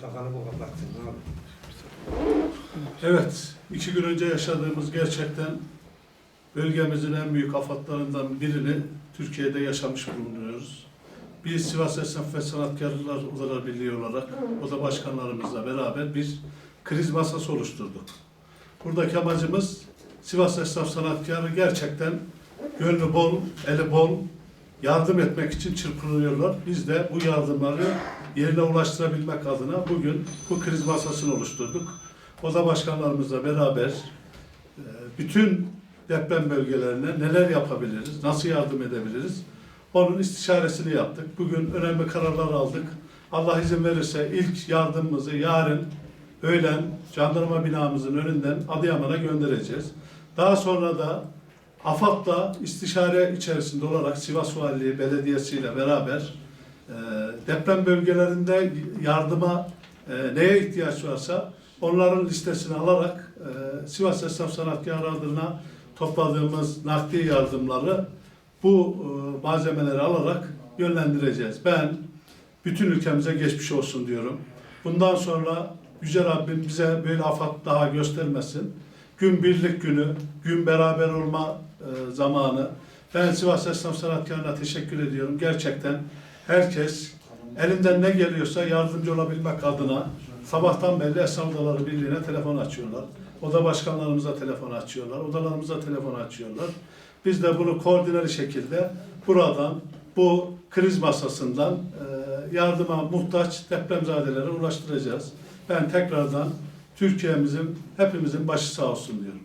Kafanı bu kapattın. Evet, iki gün önce yaşadığımız gerçekten bölgemizin en büyük afatlarından birini Türkiye'de yaşamış bulunuyoruz. Biz Sivas Esnaf ve Sanatkarlar Odalar Birliği olarak oda başkanlarımızla beraber bir kriz masası oluşturduk. Buradaki amacımız Sivas Esnaf Sanatkarı gerçekten gönlü bol, eli bol yardım etmek için çırpınıyorlar. Biz de bu yardımları yerine ulaştırabilmek adına bugün bu kriz masasını oluşturduk. Oda başkanlarımızla beraber e, bütün deprem bölgelerine neler yapabiliriz, nasıl yardım edebiliriz onun istişaresini yaptık. Bugün önemli kararlar aldık. Allah izin verirse ilk yardımımızı yarın öğlen jandarma binamızın önünden Adıyaman'a göndereceğiz. Daha sonra da AFAD'la istişare içerisinde olarak Sivas Valiliği Belediyesi ile beraber e, deprem bölgelerinde yardıma e, neye ihtiyaç varsa onların listesini alarak e, Sivas Esnaf Sanatkarı adına topladığımız nakdi yardımları bu e, malzemeleri alarak yönlendireceğiz. Ben bütün ülkemize geçmiş olsun diyorum. Bundan sonra Yüce Rabbim bize böyle afat daha göstermesin. Gün birlik günü, gün beraber olma e, zamanı. Ben Sivas Esnaf Sanatkarı'na teşekkür ediyorum. Gerçekten herkes elinden ne geliyorsa yardımcı olabilmek adına sabahtan beri Esnaf Odaları Birliği'ne telefon açıyorlar. Oda başkanlarımıza telefon açıyorlar. Odalarımıza telefon açıyorlar. Biz de bunu koordineli şekilde buradan bu kriz masasından e, yardıma muhtaç depremzadelere ulaştıracağız. Ben tekrardan Türkiye'mizin hepimizin başı sağ olsun diyorum.